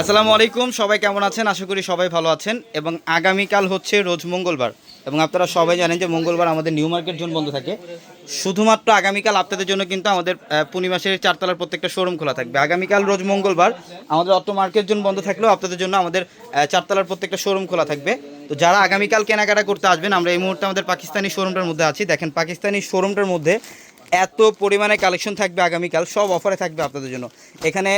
আসসালামু আলাইকুম, সবাই কেমন আছেন? আশা করি সবাই ভালো আছেন। এবং আগামীকাল হচ্ছে রোজ মঙ্গলবার। এবং আপনারা সবাই জানেন যে মঙ্গলবার আমাদের নিউ মার্কেট জোন বন্ধ থাকে। শুধুমাত্র আগামীকাল আপনাদের জন্য কিন্তু আমাদের পূর্ণিমাসের চারতলার প্রত্যেকটা শোরুম খোলা থাকবে। আগামীকাল রোজ মঙ্গলবার আমাদের অটো মার্কেট জোন বন্ধ থাকলেও আপনাদের জন্য আমাদের চারতলার প্রত্যেকটা শোরুম খোলা থাকবে। তো যারা আগামীকাল কেনাকাটা করতে আসবেন, আমরা এই মুহূর্তে আমাদের পাকিস্তানি শোরুমটার মধ্যে আছি। দেখেন, পাকিস্তানি শোরুমটার মধ্যে এত পরিমাণে কালেকশন থাকবে আগামীকাল। সব অফারে থাকবে আপনাদের জন্য। এখানে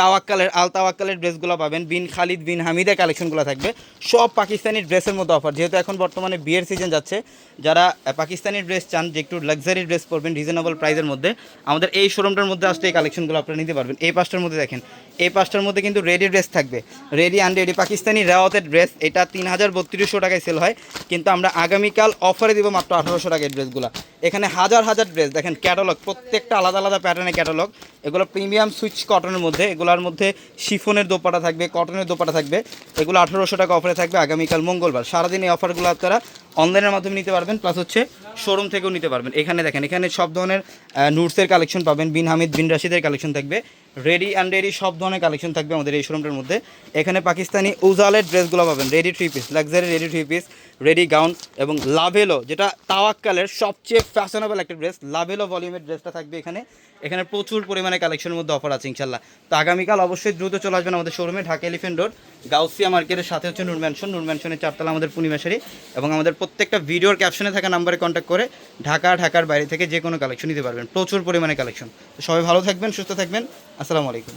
তাওয়াক্কালের, আল তাওয়াক্কালের ড্রেসগুলো পাবেন। বিন খালিদ, বিন হামিদের কালেকশনগুলো থাকবে। সব পাকিস্তানি ড্রেসের মধ্যে অফার যেহেতু এখন বর্তমানে বিয়ের সিজন যাচ্ছে, যারা পাকিস্তানি ড্রেস চান, যে একটু লাক্সারি ড্রেস পরবেন রিজনেবল প্রাইসের মধ্যে, আমাদের এই শোরুমটার মধ্যে আসলে এই কালেকশনগুলো আপনারা নিতে পারবেন। এই পাঁচটার মধ্যে দেখেন, এই পাঁচটার মধ্যে কিন্তু রেডি ড্রেস থাকবে। রেডি আনরেডি পাকিস্তানি রেওয়াতের ড্রেস এটা তিন হাজার বত্রিশশো টাকায় সেল হয়। কিন্তু আমরা আগামীকাল অফারে দিব মাত্র আঠারোশো টাকায় ড্রেসগুলো এখানে হাজার হাজার ড্রেস দেখেন ক্যাটালগ প্রত্যেকটা আলাদা আলাদা প্যাটার্নের ক্যাটালগ এগুলো প্রিমিয়াম সুইচ কটনের মধ্যে, এগুলোর মধ্যে শিফনের দোপাটা থাকবে কটনের দোপাটা থাকবে। এগুলো আঠেরোশো টাকা অফারে থাকবে আগামীকাল মঙ্গলবার। সারাদিন এই অফারগুলো আপনারা অনলাইনের মাধ্যমে নিতে পারবেন প্লাস হচ্ছে শোরুম থেকেও নিতে পারবেন। এখানে দেখেন, এখানে সব ধরনের নুটসের কালেকশন পাবেন, বিন হামিদ, বিন রাশিদের কালেকশন থাকবে। রেডি অ্যান্ড রেডি সব ধরনের কালেকশন থাকবে আমাদের এই শোরুমটার মধ্যে। এখানে পাকিস্তানি উজালের ড্রেসগুলো পাবেন ready three piece luxury ready three piece ready gown এবং লাভেলো যেটা তাওয়াক্কালের সবচেয়ে ফ্যাশনেবল একটা ড্রেস লাভেলো ভলিউমের ড্রেসটা থাকবে এখানে। এখানে প্রচুর পরিমাণে কালেকশনের মধ্যে অফার আছে ইনশাল্লাহ তো আগামীকাল অবশ্যই দ্রুত চলে আসবেন আমাদের শোরুমে ঢাকা এলিফেন্ট রোড গাউসিয়া মার্কেটের সাথে হচ্ছে নূর ম্যানশন নূর ম্যানশনের চারতলা আমাদের পূর্ণিমাশারি এবং আমাদের প্রত্যেকটা ভিডিওর ক্যাপশনে থাকা নাম্বারে কন্ট্যাক্ট করে ঢাকা, ঢাকার বাইরে থেকে যে কোনো কালেকশন নিতে পারবেন, প্রচুর পরিমাণে কালেকশন তো সবাই ভালো থাকবেন, সুস্থ থাকবেন। আসসালামু আলাইকুম।